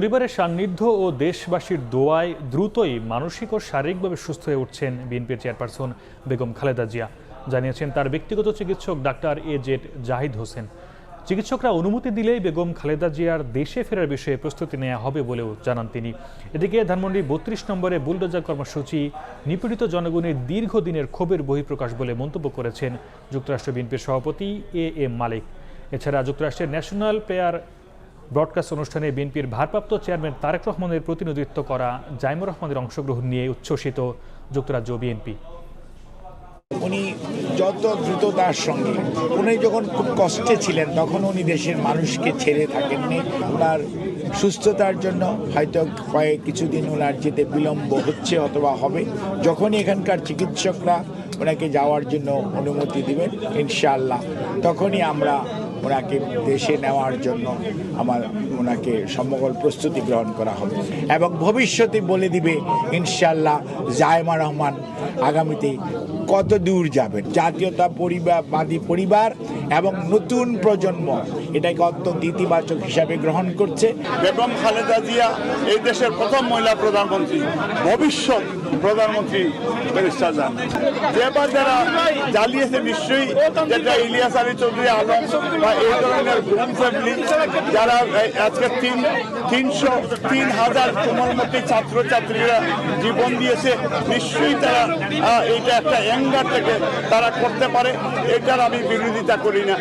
পরিবারের সান্নিধ্য ও দেশবাসীর দোয়ায় দ্রুতই মানসিক ও শারীরিকভাবে সুস্থ হয়ে উঠছেন বিএনপির চেয়ারপারসন বেগম খালেদা জিয়া। জানিয়েছেন তার ব্যক্তিগত চিকিৎসক doctor A Z Zahid Hossain. চিকিৎসকরা অনুমতি দিলেই বেগম খালেদা জিয়ার দেশে ফেরার বিষয়ে প্রস্তুতি নেওয়া হবে বলেও জানান তিনি। এদিকে ধানমন্ডি বত্রিশ নম্বরে বুলডোজার কর্মসূচি নিপীড়িত জনগণের দীর্ঘদিনের ক্ষোভের বহিঃপ্রকাশ বলে মন্তব্য করেছেন যুক্তরাষ্ট্র বিএনপির সভাপতি এ এম মালিক। এছাড়া যুক্তরাষ্ট্রের ন্যাশনাল প্লেয়ার ব্রডকাস্ট অনুষ্ঠানে বিএনপির ভারপ্রাপ্ত চেয়ারম্যান তারেক রহমানের প্রতিনিধিত্ব করা জাইমুর রহমানের অংশগ্রহণ নিয়ে উচ্ছ্বসিত যুক্তরাজ্য বিএনপি। উনি যত দ্রুততার সঙ্গে, উনি যখন খুব কষ্টে ছিলেন, তখন উনি দেশের মানুষকে ছেড়ে থাকেননি ওনার সুস্থতার জন্য হয়তো কয়েক কিছুদিন ওনার যেতে বিলম্ব হচ্ছে অথবা হবে। যখনই এখানকার চিকিৎসকরা ওনাকে যাওয়ার জন্য অনুমতি দিবেন, ইনশাআল্লাহ, তখনই আমরা ওনাকে দেশে নেওয়ার জন্য আমার ওনাকে সমগল প্রস্তুতি গ্রহণ করা হবে। এবং ভবিষ্যতে বলে দিবে ইনশাল্লাহ জায়মা রহমান আগামীতে কত দূর যাবেন। জাতীয়তা পরিবারবাদী পরিবার এবং নতুন প্রজন্ম এটাকে অত্যন্ত ইতিবাচক হিসাবে গ্রহণ করছে। বেগম খালেদা জিয়া এই দেশের প্রথম মহিলা প্রধানমন্ত্রী, ভবিষ্যৎ প্রধানমন্ত্রী যেবার যারা জ্বালিয়েছে নিশ্চয়ই ইলিয়াস আলী চৌধুরী আলম বা এই ধরনের ফ্যামিলি যারা আজকে তিন, তিনশো, তিন হাজার কোমলমতি ছাত্রছাত্রীরা জীবন দিয়েছে, নিশ্চয়ই তারা এইটা একটা অ্যাঙ্গার থেকে তারা করতে পারে, এটার আমি বিরোধিতা করি না।